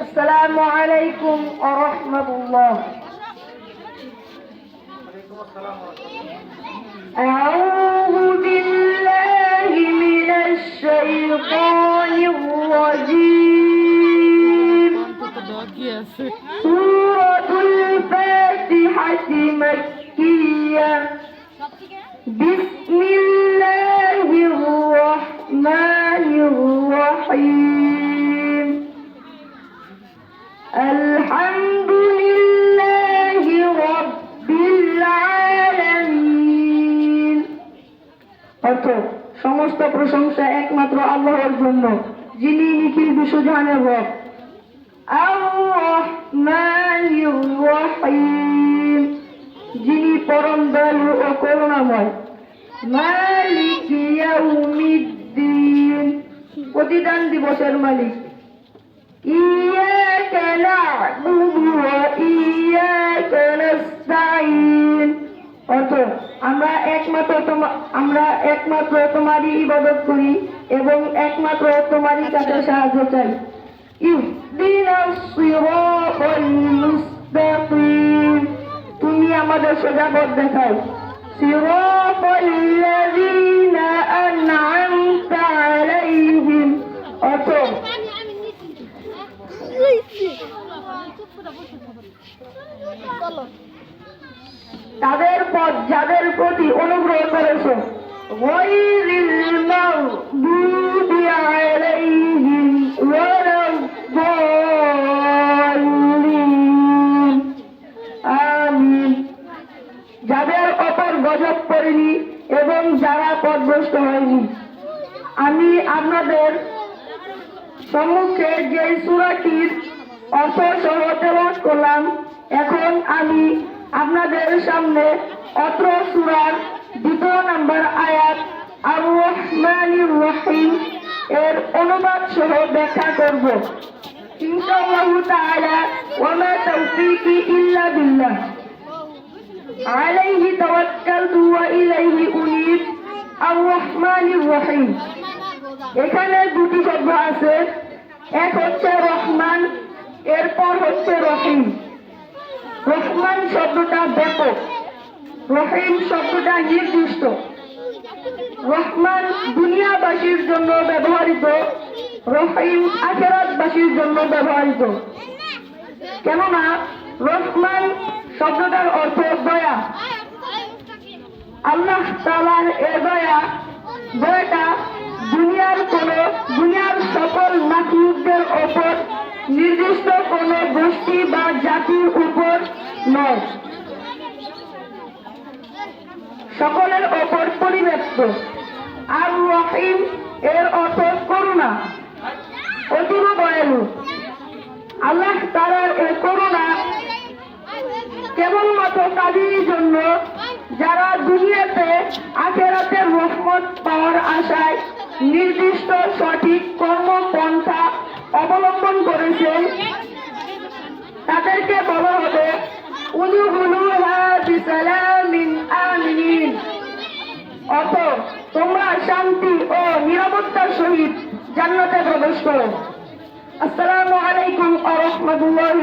السلام عليكم ورحمة الله. أعوذ بالله من الشيطان الرجيم. سورة الفاتحة مكية. بسم الله الرحمن الرحيم. الحمد لله رب العالمين অর্থ সমস্ত প্রশংসা একমাত্র আল্লাহর জন্য যিনি নিখিল বিশ্বজাহানের রব আর-রহমানির রহিম যিনি পরম দয়ালু ও করুণাময় মালিক ইয়াউমিদ্দিন প্রতিদান দিবসের মালিক না'বুদু ওয়া ইয়াকা নাস্তাঈন অর্থ আমরা একমাত্র আমরা একমাত্র তোমারই ইবাদত করি এবং একমাত্র তোমারই কাছে সাহায্য চাই। সিরাতাল তুমি আমাদের সোজা পথ দেখাও। সিরাতাল্লাযীনা আন'আমতা আলাইহিম অর্থ তাদের পথ যাদের প্রতি অনুগ্রহ করেছে যাদের অপর গজব করেনি এবং যারা পথভ্রষ্ট হয়নি। আমি আপনাদের সম্মুখে যে সুরাটির অর্থ সহ তেলাওয়াত করলাম। এখন আমি আপনাদের সামনে অত্র সুরার দ্বিতীয় নম্বর আয়াত আর রহমানির রহিম এর অনুবাদ সহ ব্যাখ্যা করব। ইনশাআল্লাহ তাআলা, ওয়া মা তাওফীকি ইল্লা বিল্লাহ। আলাইহি তাওয়াক্কালতু ওয়া ইলাইহি উনীব আর রহিম। এখানে দুটি শব্দ আছে। এক হচ্ছে রহমান এরপর হচ্ছে রহিম। রহমান শব্দটা ব্যাপক। রহিম শব্দটা নির্দিষ্ট। রহমান দুনিয়াবাসীর জন্য ব্যবহৃত, রহিম আখেরাতবাসীর জন্য ব্যবহৃত। কেননা রহমান শব্দটার অর্থ দয়া। আল্লাহ তালার এ দয়া, দয়াটা দুনিয়ার কোন, দুনিয়ার সকল নির্দিষ্ট কোন গোষ্ঠী বা জাতির উপর নয়। সকলের ওপর পরিব্যাপ্ত। আর রহিম এর অর্থ করুণা। অতীব দয়ালু। আল্লাহ তালার এ করুণা কেবলমাত্র তাদেরই জন্য যারা দুনিয়াতে আখেরাতের রহমত পাওয়ার আশায় নির্দিষ্ট অবলম্বন তাদেরকে বলা হবে অত তোমরা শান্তি ও নিরাপত্তার সহিত জান্নাতে প্রবেশ করো। আসসালামু আলাইকুম ওয়া রাহমাতুল্লাহি